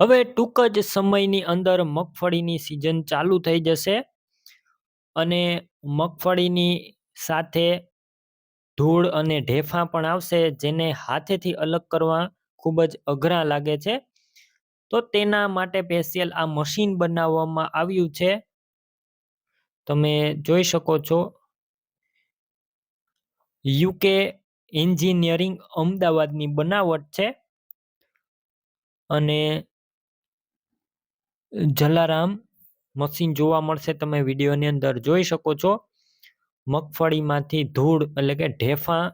હવે ટૂંક જ સમયની અંદર મગફળીની સિઝન ચાલુ થઈ જશે અને મગફળીની સાથે ધૂળ અને ઢેફા પણ આવશે, જેને હાથેથી અલગ કરવા ખૂબ જ અઘરા લાગે છે. તો તેના માટે સ્પેશિયલ આ મશીન બનાવવામાં આવ્યું છે. તમે જોઈ શકો છો. યુકે એન્જિનિયરિંગ અમદાવાદની બનાવટ છે અને જલારામ મશીન જોવા મળશે. તમે વિડીયોની અંદર જોઈ શકો છો. મગફળીમાંથી ધૂળ એટલે કે ઢેફા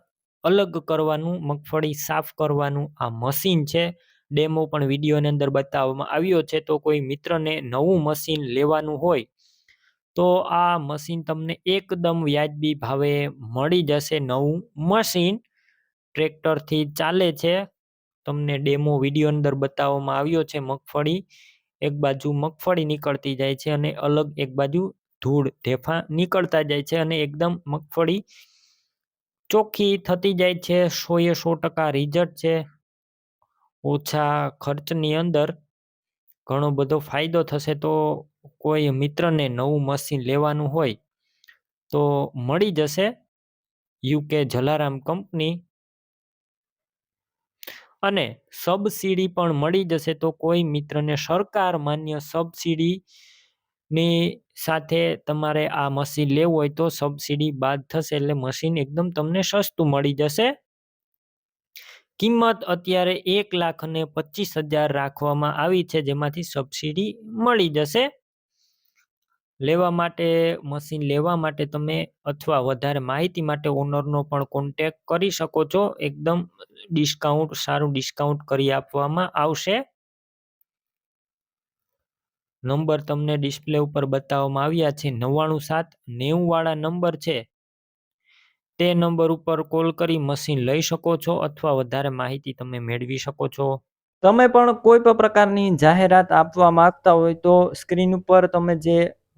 અલગ કરવાનું, મગફળી સાફ કરવાનું આ મશીન છે. ડેમો પણ વિડીયોની અંદર બતાવવામાં આવ્યો છે. તો કોઈ મિત્રને નવું મશીન લેવાનું હોય, તો આ મશીન તમને એકદમ વ્યાજબી ભાવે મળી જશે. નવું મશીન ટ્રેક્ટરથી ચાલે છે. તમને ડેમો વીડિયો અંદર બતાવવામાં આવ્યો છે. મગફળી એક બાજુ મગફળી નીકળતી જાય છે અને અલગ એક બાજુ ધૂળ, ઢેફા નીકળતા જાય છે અને એકદમ મગફળી ચોખ્ખી થતી જાય છે. સો એ સો ટકા રિઝલ્ટ છે. ઓછા ખર્ચની અંદર ઘણો બધો ફાયદો થશે તો કોઈ મિત્રને નવું મશીન લેવાનું હોય તો મળી જશે. યુકે જલારામ કંપની અને સબસિડી પણ મળી જશે, તો કોઈ મિત્રને સરકાર માન્ય સબસિડી ની સાથે તમારે આ મશીન લેવું હોય તો સબસિડી બાદ થશે એટલે મશીન એકદમ તમને સસ્તું મળી જશે. કિંમત અત્યારે એક લાખ અને પચીસ હજાર રાખવામાં આવી છે, જેમાંથી સબસિડી મળી જશે. લેવા માટે મશીન લેવા માટે તમે અથવા વધારે માહિતી માટે ઓનરનો પણ કોન્ટેક કરી શકો છો. એકદમ ડિસ્કાઉન્ટ સારું ડિસ્કાઉન્ટ કરી આપવામાં આવશે. નંબર તમને ડિસ્પ્લે ઉપર બતાવવામાં આવ્યા છે. નવ્વાણું સાત નેવું વાળા નંબર છે. તે નંબર ઉપર કોલ કરી મશીન લઈ શકો છો અથવા વધારે માહિતી તમે મેળવી શકો છો. તમે પણ કોઈ પણ પ્રકારની જાહેરાત આપવા માંગતા હોય તો સ્ક્રીન ઉપર તમે જે